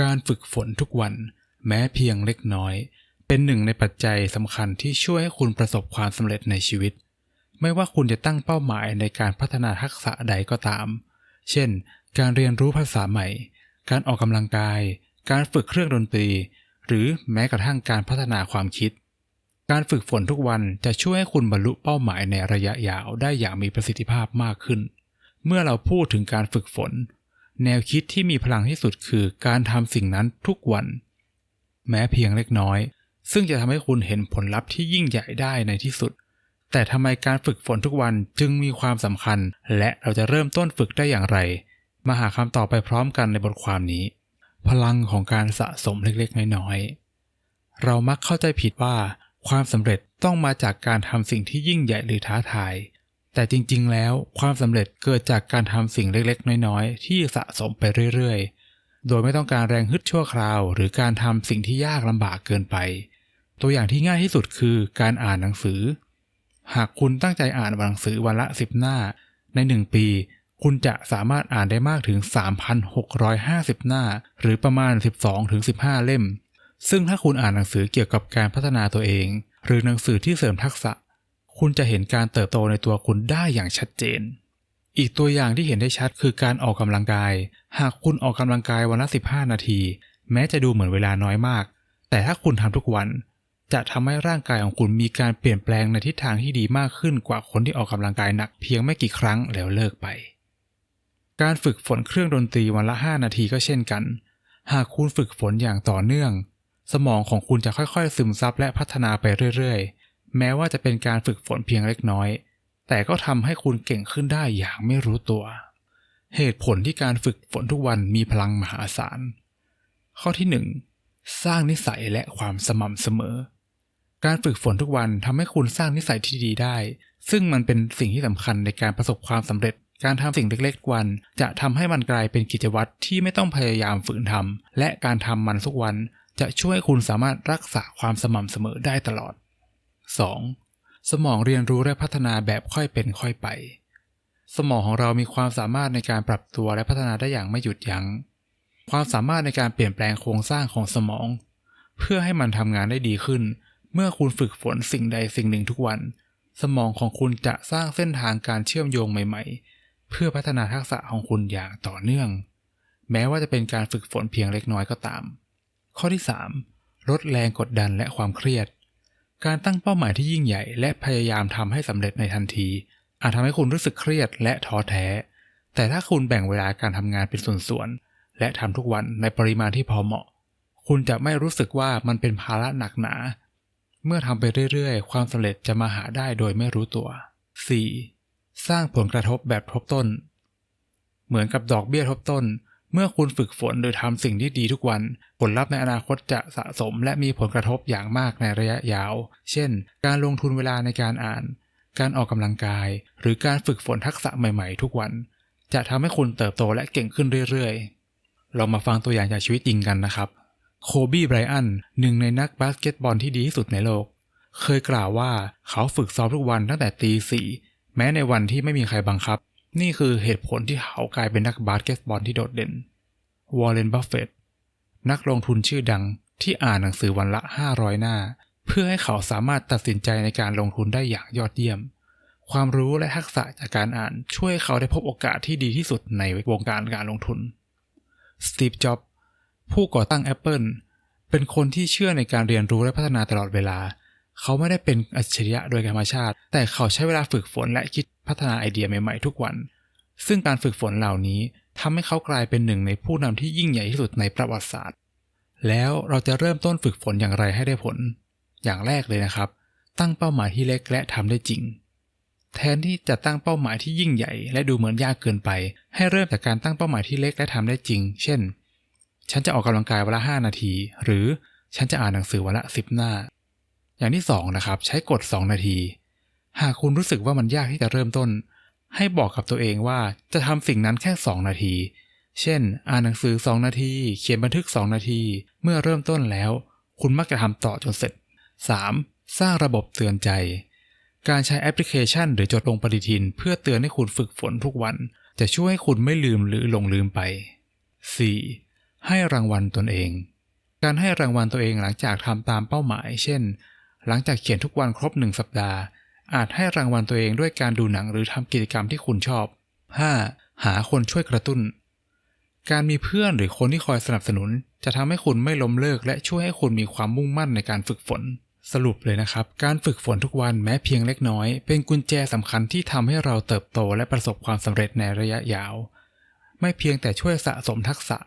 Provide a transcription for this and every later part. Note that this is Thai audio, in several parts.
การฝึกฝนทุกวัน แม้เพียงเล็กน้อย เป็นหนึ่งในปัจจัยสำคัญที่ช่วยให้คุณประสบความสำเร็จในชีวิต ไม่ว่าคุณจะตั้งเป้าหมายในการพัฒนาทักษะใดก็ตาม เช่น การเรียนรู้ภาษาใหม่ การออกกำลังกาย การฝึกเครื่องดนตรี หรือแม้กระทั่งการพัฒนาความคิด การฝึกฝนทุกวันจะช่วยให้คุณบรรลุเป้าหมายในระยะยาวได้อย่างมีประสิทธิภาพมากขึ้น เมื่อเราพูดถึงการฝึกฝน แนวคิดที่มีพลังที่สุดคือการทำสิ่งนั้นทุกวัน แม้เพียงเล็กน้อย ซึ่งจะทำให้คุณเห็นผลลัพธ์ที่ยิ่งใหญ่ได้ในที่สุด แต่ทำไมการฝึกฝนทุกวันจึงมีความสำคัญ และเราจะเริ่มต้นฝึกได้อย่างไร มาหาคำตอบไปพร้อมกันในบทความนี้ พลังของการสะสมเล็กๆ น้อยๆ เรามักเข้าใจผิดว่า ความสำเร็จต้องมาจากการทำสิ่งที่ยิ่งใหญ่หรือท้าทาย แต่จริงๆ แล้วความสำเร็จเกิดจากการทำสิ่งเล็กๆ น้อยๆ ที่สะสมไปเรื่อยๆ โดยไม่ต้องการแรงฮึดชั่วคราว หรือการทำสิ่งที่ยากลำบากเกินไป ตัวอย่างที่ง่ายที่สุดคือการอ่านหนังสือ หากคุณตั้งใจอ่านหนังสือวันละ 10 หน้า ใน 1 ปี คุณจะสามารถอ่านได้มากถึง 3,650 หน้า หรือประมาณ 12-15 เล่ม ซึ่งถ้าคุณอ่านหนังสือเกี่ยวกับการพัฒนาตัวเอง หรือหนังสือที่เสริมทักษะ คุณจะเห็นการเติบโตในตัวคุณได้อย่างชัดเจน อีกตัวอย่างที่เห็นได้ชัดคือการออกกำลังกาย หากคุณออกกำลังกายวันละ 15 นาที แม้จะดูเหมือนเวลาน้อยมาก แต่ถ้าคุณทำทุกวัน จะทำให้ร่างกายของคุณมีการเปลี่ยนแปลงในทิศทางที่ดีมากขึ้นกว่าคนที่ออกกำลังกายหนักเพียงไม่กี่ครั้งแล้วเลิกไป การฝึกฝนเครื่องดนตรีวันละ 5 นาทีก็เช่นกัน หากคุณฝึกฝนอย่างต่อเนื่อง สมองของคุณจะค่อยๆ ซึมซับและพัฒนาไปเรื่อยๆ แม้ว่าจะเป็นการฝึกฝนเพียงเล็กน้อย แต่ก็ทำให้คุณเก่งขึ้นได้อย่างไม่รู้ตัว เหตุผลที่การฝึกฝนทุกวันมีพลังมหาศาล ข้อที่ 1 สร้างนิสัยและความสม่ำเสมอ การฝึกฝนทุกวันทำให้คุณสร้างนิสัยที่ดีได้ ซึ่งมันเป็นสิ่งที่สำคัญในการประสบความสำเร็จการทำสิ่งเล็กๆวัน จะทำให้มันกลายเป็นกิจวัตรที่ไม่ต้องพยายามฝืนทำและการทำมันทุกวัน จะช่วยคุณสามารถรักษาความสม่ำเสมอได้ตลอด 2. สมองเรียนรู้และพัฒนาแบบค่อยเป็นค่อยไป สมองของเรามีความสามารถในการปรับตัวและพัฒนาได้อย่างไม่หยุดยัง้ง ความสามารถในการเปลี่ยนแปลงโครงสร้างของสมอง เพื่อให้มันทำงานได้ดีขึ้น เมื่อคุณฝึกฝนสิ่งใดสิ่งหนึ่งทุกวัน สมองของคุณจะสร้างเส้นทางการเชื่อมโยงใหม่ ๆ เพื่อพัฒนาทักษะของคุณอย่างต่อเนื่อง แม้ว่าจะเป็นการฝึกฝนเพียงเล็กน้อยก็ตาม ข้อที่ 3. ลดแรงกดดันและความเครียด การตั้งเป้าหมายที่ยิ่งใหญ่และพยายามทำให้สำเร็จในทันที อาจทำให้คุณรู้สึกเครียดและท้อแท้ แต่ถ้าคุณแบ่งเวลาการทำงานเป็นส่วนๆและทำทุกวันในปริมาณที่พอเหมาะ คุณจะไม่รู้สึกว่ามันเป็นภาระหนักหนา เมื่อทำไปเรื่อยๆ ความสำเร็จจะมาหาได้โดยไม่รู้ตัว 4. สร้างผลกระทบแบบทบต้น เหมือนกับดอกเบี้ยทบต้น เมื่อคุณฝึกฝนโดยทำสิ่งที่ดีทุกวัน ผลลัพธ์ในอนาคตจะสะสมและมีผลกระทบอย่างมากในระยะยาว เช่น การลงทุนเวลาในการอ่าน การออกกำลังกาย หรือการฝึกฝนทักษะใหม่ๆ ทุกวัน จะทำให้คุณเติบโตและเก่งขึ้นเรื่อยๆ เรามาฟังตัวอย่างจากชีวิตจริงกันนะครับ โคบีไบรอันหนึ่งในนักบาสเกตบอลที่ดีที่สุดในโลก เคยกล่าวว่าเขาฝึกซ้อมทุกวันตั้งแต่ตีสี่แม้ในวันที่ไม่มีใครบังคับ นี่คือเหตุผลที่เขากลายเป็นนักบาสเกตบอลที่โดดเด่น วอร์เรน บัฟเฟตต์นักลงทุนชื่อดังที่อ่านหนังสือวันละ 500 หน้า เพื่อให้เขาสามารถตัดสินใจในการลงทุนได้อย่างยอดเยี่ยม ความรู้และทักษะจากการอ่านช่วยเขาได้พบโอกาสที่ดีที่สุดในวงการการลงทุน สตีฟ จ็อบส์ผู้ก่อตั้ง Apple เป็นคนที่เชื่อในการเรียนรู้และพัฒนาตลอดเวลา เขาไม่ได้เป็นอัจฉริยะโดยธรรมชาติ แต่เขาใช้เวลาฝึกฝนและคิดพัฒนาไอเดียใหม่ๆทุกวัน ซึ่งการฝึกฝนเหล่านี้ทำให้เขากลายเป็นหนึ่งในผู้นำที่ยิ่งใหญ่ที่สุดในประวัติศาสตร์ แล้วเราจะเริ่มต้นฝึกฝนอย่างไรให้ได้ผล อย่างแรกเลยนะครับ ตั้งเป้าหมายที่เล็กและทำได้จริง แทนที่จะตั้งเป้าหมายที่ยิ่งใหญ่ และดูเหมือนยากเกินไป ให้เริ่มจากการตั้งเป้าหมายที่เล็กและทำได้จริง เช่น ฉันจะออกกำลังกายวันละ 5 นาที หรือฉันจะอ่านหนังสือวันละ 10 หน้า อย่างที่2นะครับใช้กฎ2นาที หากคุณรู้สึกว่ามันยากที่จะเริ่มต้น ให้บอกกับตัวเองว่าจะทำสิ่งนั้นแค่ 2 นาที เช่น อ่านหนังสือ 2 นาที เขียนบันทึก 2 นาที เมื่อเริ่มต้นแล้ว คุณมักจะทำต่อจนเสร็จ 3. สร้างระบบเตือนใจ การใช้แอปพลิเคชัน หรือจดลงปฏิทิน เพื่อเตือนให้คุณฝึกฝนทุกวัน จะช่วยให้คุณไม่ลืมหรือหลงลืมไป 4. ให้รางวัลตนเอง การให้รางวัลตัวเองหลังจากทำตามเป้าหมาย เช่น หลังจากเขียนทุกวันครบหนึ่งสัปดาห์ อาจให้รางวัลตัวเองด้วยการดูหนังหรือทำกิจกรรมที่คุณชอบ 5. หาคนช่วยกระตุ้น การมีเพื่อนหรือคนที่คอยสนับสนุน จะทำให้คุณไม่ล้มเลิก และช่วยให้คุณมีความมุ่งมั่นในการฝึกฝน สรุปเลยนะครับ การฝึกฝนทุกวันแม้เพียงเล็กน้อย เป็นกุญแจสำคัญที่ทำให้เราเติบโตและประสบความสำเร็จในระยะยาว ไม่เพียงแต่ช่วยสะสมทักษะ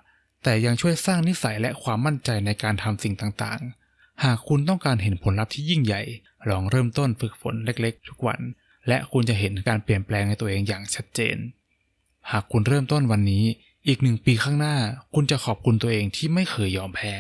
แต่ยังช่วยสร้างนิสัยและความมั่นใจในการทำสิ่งต่างๆ หากคุณต้องการเห็นผลลัพธ์ที่ยิ่งใหญ่ ลองเริ่มต้นฝึกฝนเล็กๆ ทุกวัน และคุณจะเห็นการเปลี่ยนแปลงในตัวเองอย่างชัดเจน หากคุณเริ่มต้นวันนี้ อีกหนึ่งปีข้างหน้า คุณจะขอบคุณตัวเองที่ไม่เคยยอมแพ้